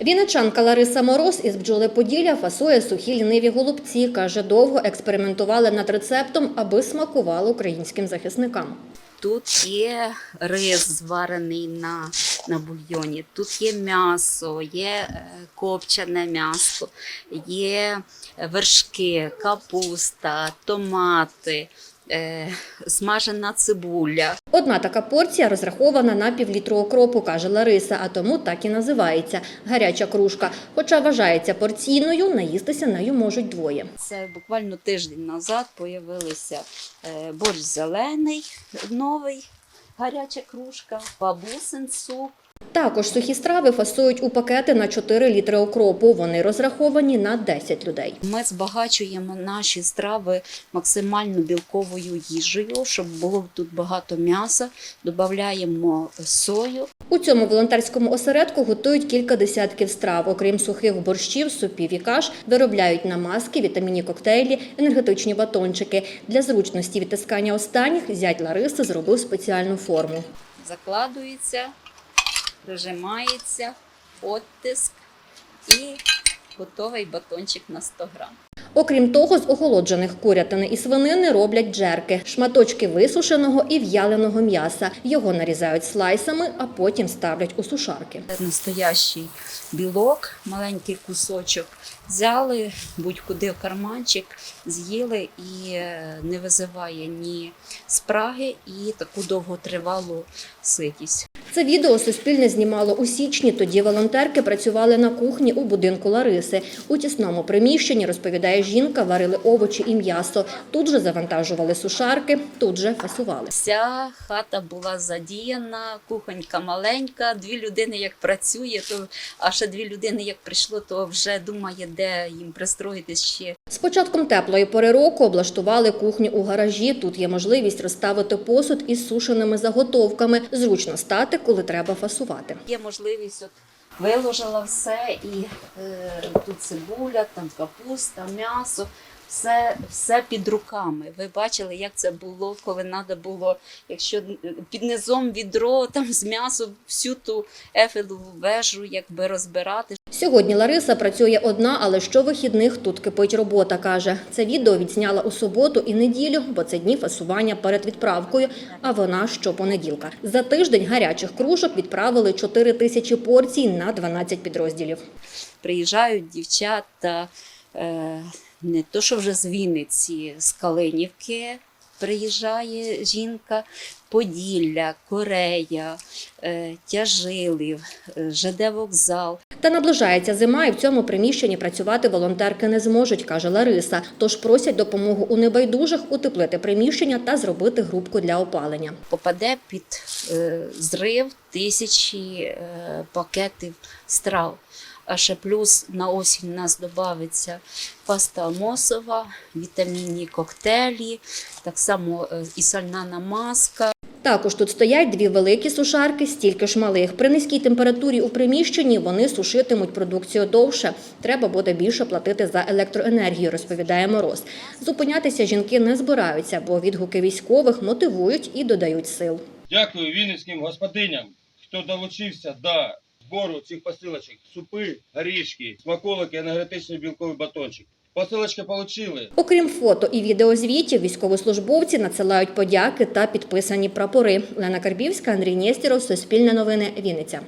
Вінничанка Лариса Мороз із бджоли Поділля фасує сухі ліниві голубці. Каже, довго експериментували над рецептом, аби смакувало українським захисникам. Тут є рис зварений на, на бульйоні, тут є м'ясо, є е, копчене м'ясо, є вершки, капуста, томати, смажена цибуля. Одна така порція розрахована на півлітру окропу, каже Лариса, а тому так і називається гаряча кружка. Хоча вважається порційною, наїстися нею можуть двоє. Це буквально тиждень назад появилися е, борщ зелений, новий, гаряча кружка, бабусин суп. Також сухі страви фасують у пакети на 4 літри окропу. Вони розраховані на 10 людей. Ми збагачуємо наші страви максимально білковою їжею, щоб було тут багато м'яса. Додаємо сою. У цьому волонтерському осередку готують кілька десятків страв. Окрім сухих борщів, супів і каш, виробляють намазки, вітамінні коктейлі, енергетичні батончики. Для зручності відтискання останніх зять Лариси зробив спеціальну форму. Закладується, прижимається, оттиск і готовий батончик на 100 грам. Окрім того, з охолоджених курятини і свинини роблять джерки, шматочки висушеного і в'яленого м'яса. Його нарізають слайсами, а потім ставлять у сушарки. Настоящий білок, маленький кусочок. Взяли будь-куди в карманчик, з'їли і е, не визиває ні спраги і таку довготривалу ситість. Це відео Суспільне знімало у січні. Тоді волонтерки працювали на кухні у будинку Лариси. У тісному приміщенні, розповідає жінка, варили овочі і м'ясо. Тут же завантажували сушарки, тут же фасували. Вся хата була задіяна, кухонька маленька, дві людини як працює, то а ще дві людини як прийшло, то вже думає, де їм пристроїтись ще. З початком теплої пори року облаштували кухню у гаражі. Тут є можливість розставити посуд із сушеними заготовками. Зручно стати, коли треба фасувати. Є можливість, от виложила все, і е, тут цибуля, там капуста, м'ясо. Все, все під руками. Ви бачили, як це було, коли треба було, якщо під низом відро там з м'ясом всю ту ефелеву вежу якби розбирати. Сьогодні Лариса працює одна, але щовихідних тут кипить робота, каже. Це відео відзняла у суботу і неділю, бо це дні фасування перед відправкою, а вона щопонеділка. За тиждень гарячих кружок відправили 4 тисячі порцій на 12 підрозділів. Приїжджають дівчата е, не то, що вже з Вінниці, з Калинівки приїжджає жінка, Поділля, Корея, е, Тяжилів, е, ЖД вокзал. Та наближається зима, і в цьому приміщенні працювати волонтерки не зможуть, каже Лариса. Тож просять допомогу у небайдужих утеплити приміщення та зробити грубку для опалення. Попаде під е, зрив тисячі е, пакетів страв. А ще плюс на осінь у нас додається паста мосова, вітамінні коктейлі, так само е, і сальна намазка. Також тут стоять дві великі сушарки, стільки ж малих. При низькій температурі у приміщенні вони сушитимуть продукцію довше. Треба буде більше платити за електроенергію, розповідає Мороз. Зупинятися жінки не збираються, бо відгуки військових мотивують і додають сил. Дякую вінницьким господиням, хто долучився до збору цих посилочок. Супи, горішки, смаколики, енергетичний білковий батончик. Посилочки отримали. Окрім фото і відеозвітів, військовослужбовці надсилають подяки та підписані прапори. Лена Карбівська, Андрій Нєстєров, Суспільне новини, Вінниця.